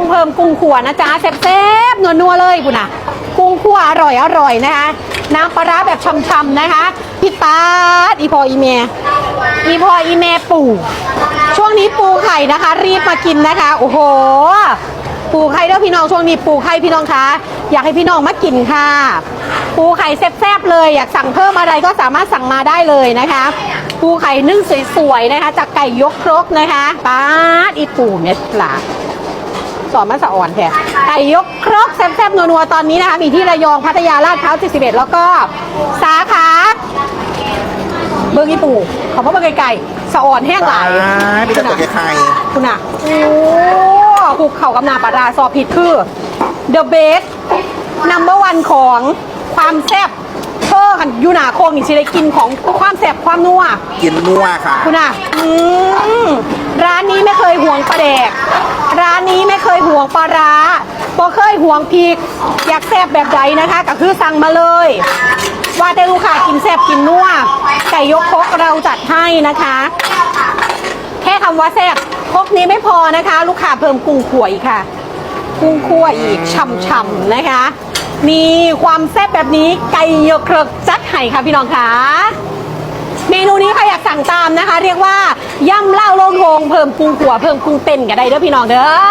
งเพิ่มกุ้งขัวนะจ๊ะแซ่บๆนัวๆเลยคุณน่ะ กุ้งขัวอร่อยอร่อยนะคะ น้ำปลาร้าแบบช่ำๆนะคะพี่ตาดอีพออีเมอีพออีเมปู ช่วงนี้ปูไข่นะคะ รีบมากินนะคะ โอ้โห ปูไข่เด้อพี่น้องช่วงนี้ปูไข่พี่น้องคะอยากให้พี่น้องมากินค่ะ ปูไข่แซ่บๆเลย อยากสั่งเพิ่มอะไรก็สามารถสั่งมาได้เลยนะคะ ปูไข่นึ่งสวยๆนะคะ จากไก่ยกครกนะคะป้าดอีปูเม็ดปลา สอนมาสะอ่อนแท้ไก่ยกครกแซ่บๆนัวๆตอนนี้นะคะมีที่ระยองพัทยาลาดพร้าว41แล้วก็สาขาเบอร์กี่ปู่ขอพ่อเบอร์ไก่ๆสะอ่อนแห้งหลายอ่าพี่ตะตัวไข่คุณอะโอ้หุกเข่ากับนาปลาราสอบผิดคือ The Best Number One ของความแซ่บเธอกันยูหนาโคงนี่สิได้กินของความแซ่บความนัวกินนัวค่ะ คุณอะอืมร้านนี้ไม่เคยห่วงปลาแดกร้านนี้ ไม่เคยห่วงปลาร้าบ่เคยห่วงพริก อยากแซ่บแบบใดนะคะก็คือสั่งมาเลย ว่าแต่ลูกค้ากินแซ่บกินนัวไก่ยกคกเราจัดให้นะคะ แค่คำว่าแซ่บคกนี้ไม่พอนะคะ ลูกค้าเพิ่มกุ้งขวอีกค่ะ กุ้งคั่วอีกฉ่ำๆนะคะมีความแซ่บแบบนี้ไก่ยกเครกจัดให้ค่ะพี่น้องค่ะเมนูนี้ใครอยากสั่งตามนะคะ เรียกว่าย่ำเหล้าโลงโงเพิ่มกุ้งขั่วเพิ่มกุ้งเต้นกันได้เด้อพี่น้องเด้อ